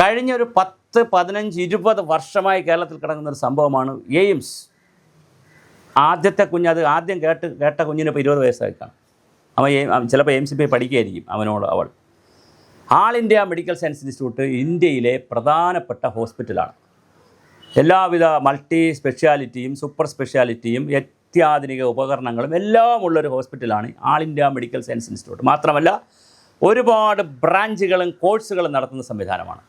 കഴിഞ്ഞ ഒരു പത്ത് പതിനഞ്ച് ഇരുപത് വർഷമായി കേരളത്തിൽ കിടക്കുന്ന ഒരു സംഭവമാണ് എയിംസ്. ആദ്യത്തെ കുഞ്ഞ് അത് ആദ്യം കേട്ട് കേട്ട കുഞ്ഞിന് ഇപ്പോൾ ഇരുപത് വയസ്സായി കാണും അവൻ ചിലപ്പോൾ എയിംസിൽ പോയി പഠിക്കുകയായിരിക്കും അവനോട് അവൾ. All India medical science institute ഇന്ത്യയിലെ പ്രധാനപ്പെട്ട ഹോസ്പിറ്റലാണ്. എല്ലാവിധ മൾട്ടി സ്പെഷ്യാലിറ്റിയും സൂപ്പർ സ്പെഷ്യാലിറ്റിയും അത്യാധുനിക ഉപകരണങ്ങളും എല്ലാം ഉള്ളൊരു ഹോസ്പിറ്റലാണ് all India medical science institute. മാത്രമല്ല ഒരുപാട് ബ്രാഞ്ചുകളും കോഴ്സുകളും നടത്തുന്ന സംവിധാനമാണ്.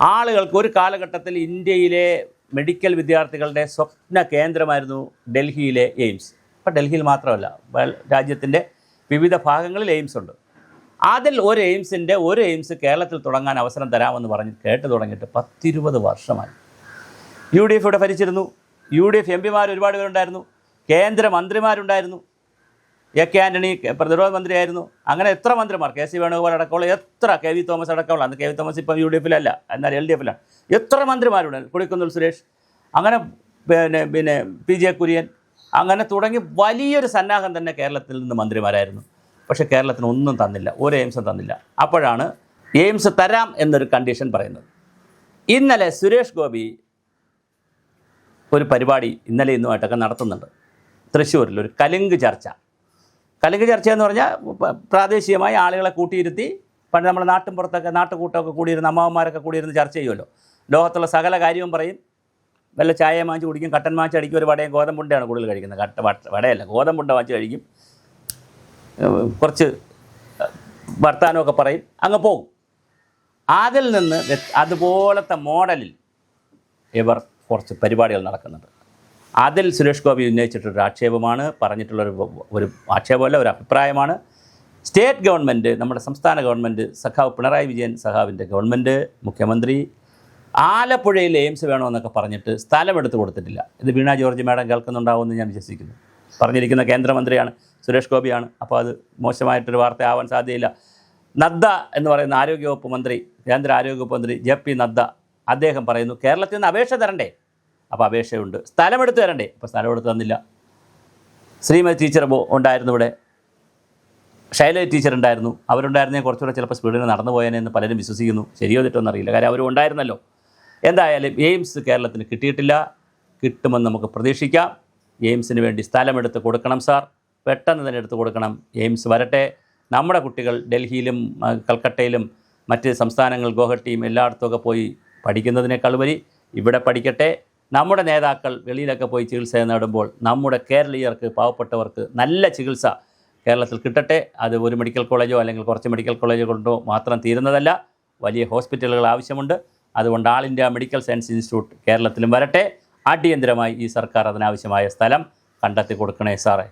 ആളുകൾക്ക് ഒരു കാലഘട്ടത്തിൽ ഇന്ത്യയിലെ മെഡിക്കൽ വിദ്യാർത്ഥികളുടെ സ്വപ്ന കേന്ദ്രമായിരുന്നു ഡൽഹിയിലെ എയിംസ്. ഇപ്പം ഡൽഹിയിൽ മാത്രമല്ല രാജ്യത്തിന്റെ വിവിധ ഭാഗങ്ങളിൽ എയിംസ് ഉണ്ട്. അതിൽ ഒരു എയിംസിന്റെ ഒരു എയിംസ് കേരളത്തിൽ തുടങ്ങാൻ അവസരം തരാമെന്ന് പറഞ്ഞ് കേട്ട് തുടങ്ങിയിട്ട് പത്തിരുപത് വർഷമായി. യു ഡി എഫ് ഇവിടെ ഭരിച്ചിരുന്നു. യു ഡി എഫ് എം പിമാർ ഒരുപാട് പേരുണ്ടായിരുന്നു. കേന്ദ്രമന്ത്രിമാരുണ്ടായിരുന്നു. എ കെ ആന്റണി പ്രതിരോധ മന്ത്രിയായിരുന്നു. അങ്ങനെ എത്ര മന്ത്രിമാർ? കെ സി വേണുഗോപാൽ അടക്കമുള്ള എത്ര കെ വി തോമസ് അടക്കമുള്ള അന്ന് കെ വി തോമസ് ഇപ്പം യു ഡി എഫിലല്ല എന്നാൽ എൽ ഡി എഫിലാണ് എത്ര മന്ത്രിമാരുണ്ട്? കൊടിക്കുന്നിൽ സുരേഷ് അങ്ങനെ പിന്നെ പിന്നെ പി ജെ കുര്യൻ അങ്ങനെ തുടങ്ങി വലിയൊരു സന്നാഹം തന്നെ കേരളത്തിൽ നിന്ന് മന്ത്രിമാരായിരുന്നു. പക്ഷേ കേരളത്തിന് ഒന്നും തന്നില്ല ഒരു എയിംസും തന്നില്ല. അപ്പോഴാണ് എയിംസ് തരാം എന്നൊരു കണ്ടീഷൻ പറയുന്നത്. ഇന്നലെ സുരേഷ് ഗോപി ഒരു പരിപാടി ഇന്നലെ ഇന്നുമായിട്ടൊക്കെ നടത്തുന്നുണ്ട്. തൃശ്ശൂരിൽ ഒരു കലുങ്ക് ചർച്ച. കലുങ്ക് ചർച്ച എന്ന് പറഞ്ഞാൽ പ്രാദേശികമായി ആളുകളെ കൂട്ടിയിരുത്തി പണ്ട് നമ്മുടെ നാട്ടിൻ പുറത്തൊക്കെ നാട്ടുകൂട്ടമൊക്കെ കൂടിയിരുന്ന അമ്മാവന്മാരൊക്കെ കൂടിയിരുന്ന് ചർച്ച ചെയ്യുമല്ലോ. ലോകത്തുള്ള സകല കാര്യവും പറയും. വല്ല ചായ വാങ്ങിച്ച് കുടിക്കും കട്ടൻ വാങ്ങിച്ച് അടിക്കും ഒരു വടയും ഗോതമ്പുണ്ടയാണ് കൂടുതൽ കഴിക്കുന്നത്. കട്ട വടയല്ല ഗോതമ്പുണ്ട വാങ്ങിച്ച് കഴിക്കും. കുറച്ച് വർത്തമാനമൊക്കെ പറയും. അങ്ങ് പോകും. അതിൽ നിന്ന് അതുപോലത്തെ മോഡലിൽ ഇവർ കുറച്ച് പരിപാടികൾ നടക്കുന്നുണ്ട്. അതിൽ സുരേഷ് ഗോപി ഉന്നയിച്ചിട്ടൊരു ആക്ഷേപമാണ് പറഞ്ഞിട്ടുള്ളൊരു ഒരു ആക്ഷേപമല്ല ഒരു അഭിപ്രായമാണ്. സ്റ്റേറ്റ് ഗവൺമെന്റ് നമ്മുടെ സംസ്ഥാന ഗവൺമെന്റ് സഖാവ് പിണറായി വിജയൻ സഖാവിന്റെ ഗവൺമെന്റ് മുഖ്യമന്ത്രി ആലപ്പുഴയിൽ എയിംസ് വേണമെന്നൊക്കെ പറഞ്ഞിട്ട് സ്ഥലമെടുത്ത് കൊടുത്തിട്ടില്ല. ഇത് വീണ ജോർജ് മാഡം കേൾക്കുന്നുണ്ടാവുമെന്ന് ഞാൻ വിശ്വസിക്കുന്നു. പറഞ്ഞിരിക്കുന്ന കേന്ദ്രമന്ത്രിയാണ് സുരേഷ് ഗോപിയാണ്. അപ്പോൾ അത് മോശമായിട്ടൊരു വാർത്ത ആവാൻ സാധ്യതയില്ല. നദ്ദ എന്ന് പറയുന്ന ആരോഗ്യവകുപ്പ് മന്ത്രി കേന്ദ്ര ആരോഗ്യവകുപ്പ് മന്ത്രി ജെ പി നദ്ദ അദ്ദേഹം പറയുന്നു കേരളത്തിൽ നിന്ന് അപേക്ഷ തരണ്ടേ? അപ്പോൾ അപേക്ഷയുണ്ട്. സ്ഥലമെടുത്ത് തരണ്ടേ? അപ്പോൾ സ്ഥലം എടുത്ത് തന്നില്ല. ശ്രീമതി ടീച്ചർ ഉണ്ടായിരുന്നു ഇവിടെ. ശൈലജ ടീച്ചർ ഉണ്ടായിരുന്നു. അവരുണ്ടായിരുന്നേ കുറച്ചുകൂടെ ചിലപ്പോൾ സ്പീഡിൽ നടന്നു പോയേനെന്ന് പലരും വിശ്വസിക്കുന്നു. ശരിയോ തെറ്റോ എന്നറിയില്ല. കാര്യം അവരും ഉണ്ടായിരുന്നല്ലോ. എന്തായാലും എയിംസ് കേരളത്തിന് കിട്ടിയിട്ടില്ല. കിട്ടുമെന്ന് നമുക്ക് പ്രതീക്ഷിക്കാം. എയിംസിന് വേണ്ടി സ്ഥലമെടുത്ത് കൊടുക്കണം സാർ. പെട്ടെന്ന് തന്നെ എടുത്ത് കൊടുക്കണം. എയിംസ് വരട്ടെ. നമ്മുടെ കുട്ടികൾ ഡൽഹിയിലും കൽക്കട്ടയിലും മറ്റ് സംസ്ഥാനങ്ങൾ ഗുവാഹട്ടിയും എല്ലായിടത്തുമൊക്കെ പോയി പഠിക്കുന്നതിനേക്കാൾ ഉപരി ഇവിടെ പഠിക്കട്ടെ. നമ്മുടെ നേതാക്കൾ വെളിയിലൊക്കെ പോയി ചികിത്സ നേടുമ്പോൾ നമ്മുടെ കേരളീയർക്ക് പാവപ്പെട്ടവർക്ക് നല്ല ചികിത്സ കേരളത്തിൽ കിട്ടട്ടെ. അത് ഒരു മെഡിക്കൽ കോളേജോ അല്ലെങ്കിൽ കുറച്ച് മെഡിക്കൽ കോളേജോ കൊണ്ടോ മാത്രം തീരുന്നതല്ല. വലിയ ഹോസ്പിറ്റലുകൾ ആവശ്യമുണ്ട്. അതുകൊണ്ട് all India medical science institute കേരളത്തിലും വരട്ടെ. അടിയന്തരമായി ഈ സർക്കാർ അതിനാവശ്യമായ സ്ഥലം കണ്ടെത്തി കൊടുക്കണേ സാറേ.